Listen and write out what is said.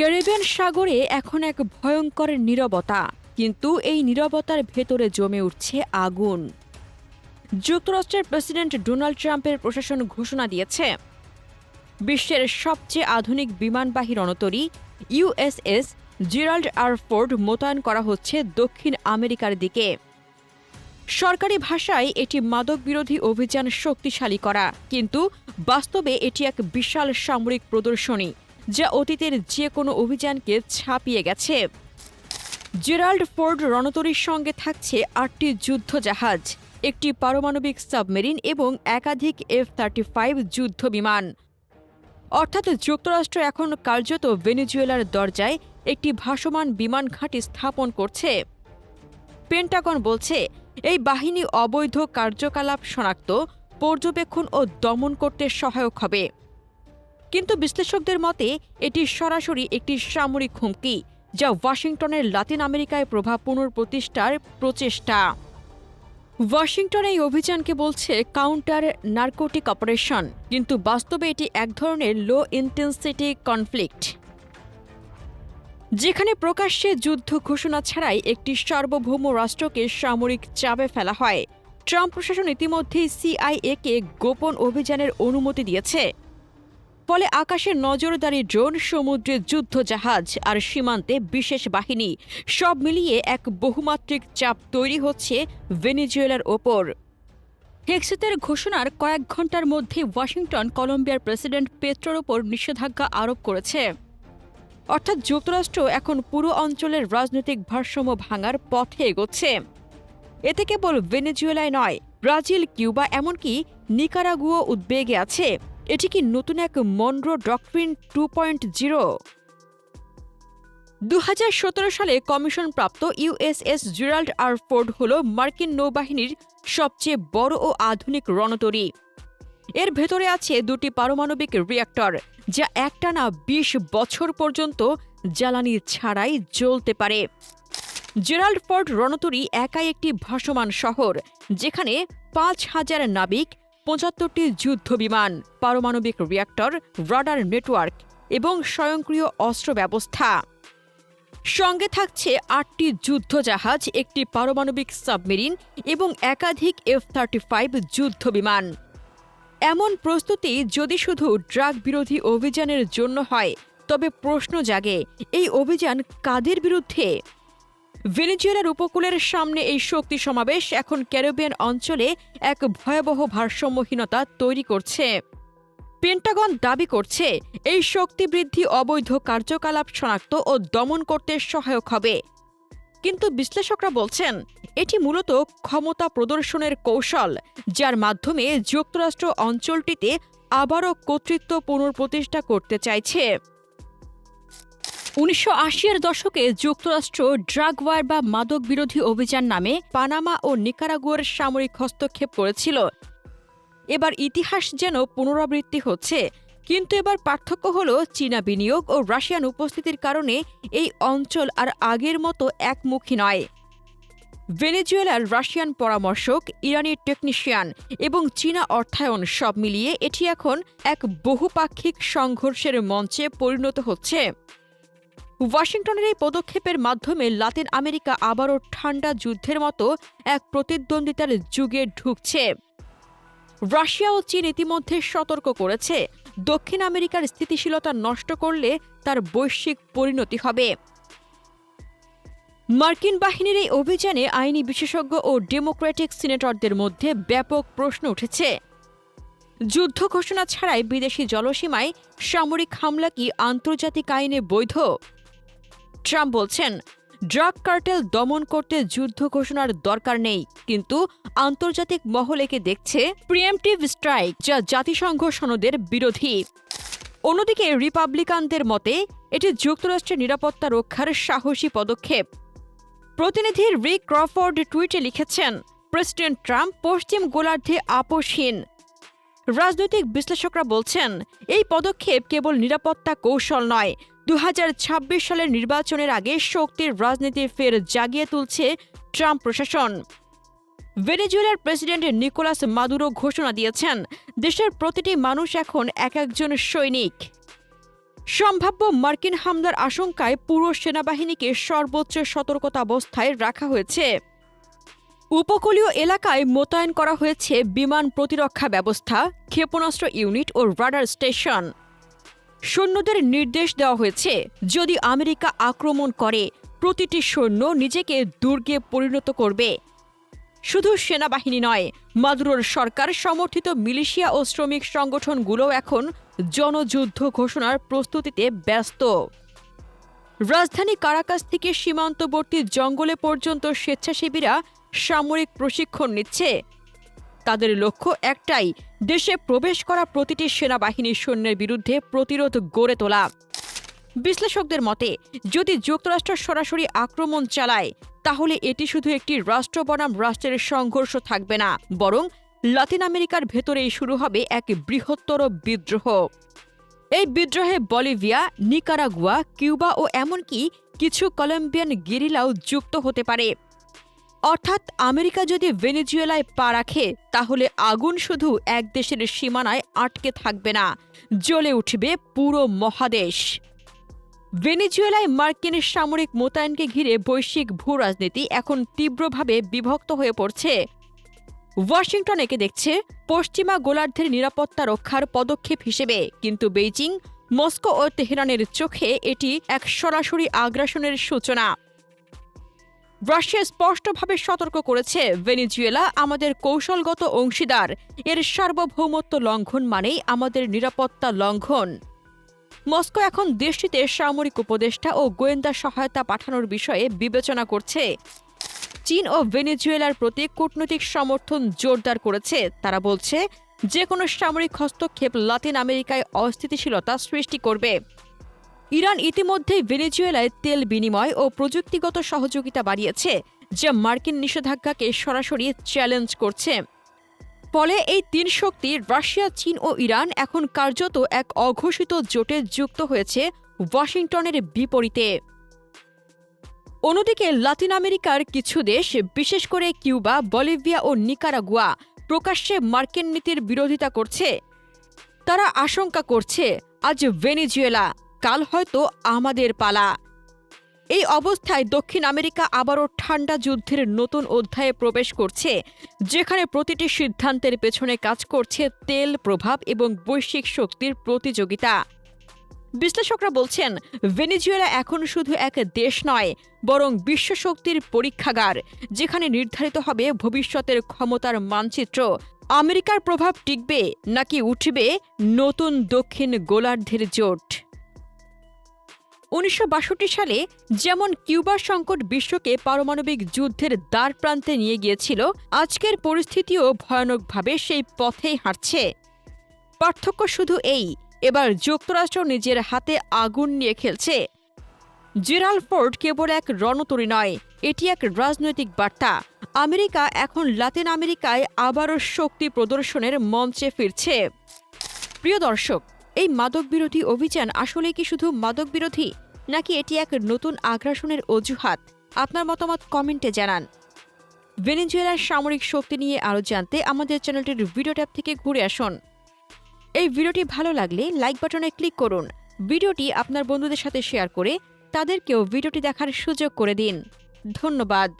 Caribbean সাগরে এখন এক ভয়ঙ্কর নীরবতা, কিন্তু এই নীরবতার ভেতরে জমে উঠছে আগুন। যুক্তরাষ্ট্রের প্রেসিডেন্ট ডোনাল্ড ট্রাম্পের প্রশাসন ঘোষণা দিয়েছে, বিশ্বের সবচেয়ে আধুনিক বিমানবাহী রণতরী ইউএসএস জিরাল্ড আর ফোর্ড মোতায়েন করা হচ্ছে দক্ষিণ আমেরিকার দিকে। সরকারি ভাষায় এটি মাদক বিরোধী অভিযান শক্তিশালী করা, কিন্তু বাস্তবে এটি এক বিশাল সামরিক প্রদর্শনী যা অতীতের যে কোনো অভিযানকে ছাপিয়ে গেছে। জেরাল্ড ফোর্ড রণতরীর সঙ্গে থাকছে আটটি যুদ্ধ জাহাজ একটি পারমাণবিক সাবমেরিন এবং একাধিক এফ থার্টি ফাইভ যুদ্ধ বিমান অর্থাৎ যুক্তরাষ্ট্র এখন কার্যত ভেনেজুয়েলার দরজায় একটি ভাসমান বিমান ঘাঁটি স্থাপন করছে। পেন্টাগন বলছে, এই বাহিনী অবৈধ কার্যকলাপ শনাক্ত, পর্যবেক্ষণ ও দমন করতে সহায়ক হবে। কিন্তু বিশ্লেষকদের মতে, এটি সরাসরি একটি সামরিক হুমকি, যা ওয়াশিংটনের লাতিন আমেরিকায় প্রভাব পুনঃপ্রতিষ্ঠার প্রচেষ্টা। ওয়াশিংটন এই অভিযানকে বলছে কাউন্টার নার্কোটিক অপারেশন, কিন্তু বাস্তবে এটি এক ধরনের লো ইন্টেন্সিটি কনফ্লিক্ট যেখানে প্রকাশ্যে যুদ্ধ ঘোষণা ছাড়াই একটি সার্বভৌম রাষ্ট্রকে সামরিক চাপে ফেলা হয়। ট্রাম্প প্রশাসন ইতিমধ্যেই সিআইএকে গোপন অভিযানের অনুমতি দিয়েছে। ফলে আকাশে নজরদারি ড্রোন, সমুদ্রে যুদ্ধ জাহাজ আর সীমান্তে বিশেষ বাহিনী, সব মিলিয়ে এক বহুমাত্রিক চাপ তৈরি হচ্ছে ভেনেজুয়েলার ওপর। হেক্সিতের ঘোষণার কয়েক ঘণ্টার মধ্যে ওয়াশিংটন, কলম্বিয়ার প্রেসিডেন্ট পেট্রোর ওপর নিষেধাজ্ঞা আরোপ করেছে। অর্থাৎ যুক্তরাষ্ট্র এখন পুরো অঞ্চলের রাজনৈতিক ভারসাম্য ভাঙার পথে এগোচ্ছে। এতে কেবল ভেনেজুয়েলায় নয়, ব্রাজিল, কিউবা, এমনকি নিকারাগুয়ো উদ্বেগে আছে। এটি কি নতুন এক Monroe doctrine two point zero? দু সালে কমিশনপ্রাপ্ত ইউএসএস জেরাল্ড আর ফোর্ড হল মার্কিন নৌবাহিনীর সবচেয়ে বড় ও আধুনিক রণতরী। এর ভেতরে আছে দুটি পারমাণবিক রিয়্যাক্টর যা একটানা বিশ বছর পর্যন্ত জ্বালানি ছাড়াই জ্বলতে পারে। জেরাল্ড ফোর্ড রণতরী একাই একটি ভাসমান শহর, যেখানে পাঁচ হাজার নাবিক পঁচাত্তরটি যুদ্ধ বিমান, পারমাণবিক রিয়্যাক্টর রাডার নেটওয়ার্ক এবং স্বয়ংক্রিয় অস্ত্র ব্যবস্থা। সঙ্গে থাকছে আটটি যুদ্ধ জাহাজ, একটি পারমাণবিক সাবমেরিন এবং একাধিক এফ থার্টি ফাইভ যুদ্ধ বিমান। এমন প্রস্তুতি যদি শুধু ড্রাগ বিরোধী অভিযানের জন্য হয়, তবে প্রশ্ন জাগে, এই অভিযান কাদের বিরুদ্ধে? ভেনেজুয়েলার উপকূলের সামনে এই শক্তি সমাবেশ এখন ক্যারিবিয়ান অঞ্চলে এক ভয়াবহ ভারসাম্যহীনতা তৈরি করছে। পেন্টাগন দাবি করছে, এই শক্তি বৃদ্ধি অবৈধ কার্যকলাপ শনাক্ত ও দমন করতে সহায়ক হবে। কিন্তু বিশ্লেষকরা বলছেন, এটি মূলত ক্ষমতা প্রদর্শনের কৌশল, যার মাধ্যমে যুক্তরাষ্ট্র অঞ্চলটিতে আবারও কর্তৃত্ব পুনঃপ্রতিষ্ঠা করতে চাইছে। উনিশশো এর দশকে যুক্তরাষ্ট্র ড্রাগ ওয়ার বা মাদক বিরোধী অভিযান নামে পানামা ও নিকারাগুয়ার সামরিক হস্তক্ষেপ করেছিল। এবার ইতিহাস যেন পুনরাবৃত্তি হচ্ছে, কিন্তু এবার পার্থক্য হল চীনা বিনিয়োগ ও রাশিয়ান উপস্থিতির কারণে এই অঞ্চল আর আগের মতো একমুখী নয়। ভেনেজুয়েলার রাশিয়ান পরামর্শক, ইরানি টেকনিশিয়ান এবং চীনা অর্থায়ন সব মিলিয়ে এটি এখন এক বহুপাক্ষিক সংঘর্ষের মঞ্চে পরিণত হচ্ছে। ওয়াশিংটনের এই পদক্ষেপের মাধ্যমে লাতিন আমেরিকা আবারও ঠান্ডা যুদ্ধের মতো এক প্রতিদ্বন্দ্বিতার যুগে ঢুকছে। রাশিয়া ও চীন ইতিমধ্যে সতর্ক করেছে। দক্ষিণ আমেরিকার স্থিতিশীলতা নষ্ট করলে তার বৈশ্বিক পরিণতি হবে। মার্কিন বাহিনীর এই অভিযানে আইনি বিশেষজ্ঞ ও ডেমোক্রেটিক সিনেটরদের মধ্যে ব্যাপক প্রশ্ন উঠেছে। যুদ্ধ ঘোষণা ছাড়াই বিদেশি জলসীমায় সামরিক হামলা কি আন্তর্জাতিক আইনে বৈধ? ট্রাম্প বলছেন, ড্রাগ কার্টেল দমন করতে যুদ্ধ ঘোষণার দরকার নেই, কিন্তু আন্তর্জাতিক মহল একে দেখছে প্রিএমটিভ স্ট্রাইক যা জাতিসংঘ সনদের বিরোধী। অন্যদিকে রিপাবলিকানদের মতে, এটি যুক্তরাষ্ট্রের নিরাপত্তা রক্ষার সাহসী পদক্ষেপ। প্রতিনিধি রিক ক্রফোর্ড টুইটে লিখেছেন, প্রেসিডেন্ট ট্রাম্প পশ্চিম গোলার্ধে আপোষহীন। রাজনৈতিক বিশ্লেষকরা বলছেন, এই পদক্ষেপ কেবল নিরাপত্তা কৌশল নয় দু হাজার ছাব্বিশ সালের নির্বাচনের আগে শক্তির রাজনীতি ফের জাগিয়ে তুলছে ট্রাম্প প্রশাসন। ভেনেজুয়েলার প্রেসিডেন্ট নিকোলাস মাদুরো ঘোষণা দিয়েছেন, দেশের প্রতিটি মানুষ এখন এক একজন সৈনিক। সম্ভাব্য মার্কিন হামলার আশঙ্কায় পুরো সেনাবাহিনীকে সর্বোচ্চ সতর্কতা অবস্থায় রাখা হয়েছে। উপকূলীয় এলাকায় মোতায়েন করা হয়েছে বিমান প্রতিরক্ষা ব্যবস্থা, ক্ষেপণাস্ত্র ইউনিট ও রাডার স্টেশন। সৈন্যদের নির্দেশ দেওয়া হয়েছে, যদি আমেরিকা আক্রমণ করে, প্রতিটি সৈন্য নিজেকে দুর্গে পরিণত করবে। শুধু সেনাবাহিনী নয়, মাদুরোর সরকার, সমর্থিত মিলিশিয়া ও শ্রমিক সংগঠনগুলো এখন জনযুদ্ধ ঘোষণার প্রস্তুতিতে ব্যস্ত। রাজধানী কারাকাস থেকে সীমান্তবর্তী জঙ্গলে পর্যন্ত স্বেচ্ছাসেবীরা সামরিক প্রশিক্ষণ নিচ্ছে। তাদের লক্ষ্য একটাই, দেশে প্রবেশ করা প্রতিটি সেনাবাহিনীর সৈন্যের বিরুদ্ধে প্রতিরোধ গড়ে তোলা। বিশ্লেষকদের মতে, যদি যুক্তরাষ্ট্র সরাসরি আক্রমণ চালায়, তাহলে এটি শুধু একটি রাষ্ট্র বনাম রাষ্ট্রের সংঘর্ষ থাকবে না, বরং লাতিন আমেরিকার ভেতরেই শুরু হবে এক বৃহত্তর বিদ্রোহ। এই বিদ্রোহে বলিভিয়া, নিকারাগুয়া, কিউবা ও এমনকি কিছু কলম্বিয়ান গেরিলাও যুক্ত হতে পারে। অর্থাৎ আমেরিকা যদি ভেনেজুয়েলায় পা রাখে, তাহলে আগুন শুধু এক দেশের সীমানায় আটকে থাকবে না, জ্বলে উঠবে পুরো মহাদেশ। ভেনেজুয়েলায় মার্কিন সামরিক মোতায়েনকে ঘিরে বৈশ্বিক ভূ রাজনীতি এখন তীব্রভাবে বিভক্ত হয়ে পড়ছে। ওয়াশিংটন একে দেখছে পশ্চিমা গোলার্ধের নিরাপত্তা রক্ষার পদক্ষেপ হিসেবে, কিন্তু বেইজিং, মস্কো ও তেহরানের চোখে এটি এক সরাসরি আগ্রাসনের সূচনা। রাশিয়া স্পষ্টভাবে সতর্ক করেছে, ভেনিজুয়েলা আমাদের কৌশলগত অংশীদার। এর সার্বভৌমত্ব লঙ্ঘন মানেই আমাদের নিরাপত্তা লঙ্ঘন। মস্কো এখন দেশটিতে সামরিক উপদেষ্টা ও গোয়েন্দা সহায়তা পাঠানোর বিষয়ে বিবেচনা করছে। চীন ও ভেনেজুয়েলার প্রতি কূটনৈতিক সমর্থন জোরদার করেছে। তারা বলছে যে কোনো সামরিক হস্তক্ষেপ লাতিন আমেরিকায় অস্থিতিশীলতা সৃষ্টি করবে। ইরান ইতিমধ্যেই ভেনেজুয়েলায় তেল বিনিময় ও প্রযুক্তিগত সহযোগিতা বাড়িয়েছে, যা মার্কিন নিষেধাজ্ঞাকে সরাসরি চ্যালেঞ্জ করছে। ফলে এই তিন শক্তি, রাশিয়া, চীন ও ইরান, এখন কার্যত এক অঘোষিত জোটে যুক্ত হয়েছে ওয়াশিংটনের বিপরীতে। অন্যদিকে, লাতিন আমেরিকার কিছু দেশ, বিশেষ করে কিউবা, বলিভিয়া ও নিকারাগুয়া, প্রকাশ্যে মার্কিন নীতির বিরোধিতা করছে। তারা আশঙ্কা করছে, আজ ভেনেজুয়েলা কাল হয়তো আমাদের পালা। এই অবস্থায় দক্ষিণ আমেরিকা আবারও ঠান্ডা যুদ্ধের নতুন অধ্যায়ে প্রবেশ করছে, যেখানে প্রতিটি সিদ্ধান্তের পেছনে কাজ করছে তেল, প্রভাব এবং বৈশ্বিক শক্তির প্রতিযোগিতা। বিশ্লেষকরা বলছেন, ভেনেজুয়েলা এখন শুধু এক দেশ নয়, বরং বিশ্বশক্তির পরীক্ষাগার, যেখানে নির্ধারিত হবে ভবিষ্যতের ক্ষমতার মানচিত্র। আমেরিকার প্রভাব টিকবে নাকি উঠবে নতুন দক্ষিণ গোলার্ধের জোট? উনিশশো বাষট্টি সালে যেমন কিউবার সংকট বিশ্বকে পারমাণবিক যুদ্ধের দ্বার প্রান্তে নিয়ে গিয়েছিল, আজকের পরিস্থিতিও ভয়ানকভাবে সেই পথেই হাঁটছে। পার্থক্য শুধু এই, এবার যুক্তরাষ্ট্র নিজের হাতে আগুন নিয়ে খেলছে। জেরাল ফোর্ড কেবল এক রণতরী নয়, এটি এক রাজনৈতিক বার্তা। আমেরিকা এখন লাতিন আমেরিকায় আবারও শক্তি প্রদর্শনের মঞ্চে ফিরছে। প্রিয় দর্শক এই মাদক বিরোধী অভিযান আসলে কি শুধু মাদক বিরোধী নাকি এটি এক নতুন আগ্রাসনের অজুহাত? আপনার মতামত কমেন্টে জানান। ভেনেজুয়েলার সামরিক শক্তি নিয়ে আরও জানতে আমাদের চ্যানেলটির ভিডিও ট্যাব থেকে ঘুরে আসুন। এই ভিডিওটি ভালো লাগলে লাইক বাটনে ক্লিক করুন। ভিডিওটি আপনার বন্ধুদের সাথে শেয়ার করে তাদেরকেও ভিডিওটি দেখার সুযোগ করে দিন। ধন্যবাদ।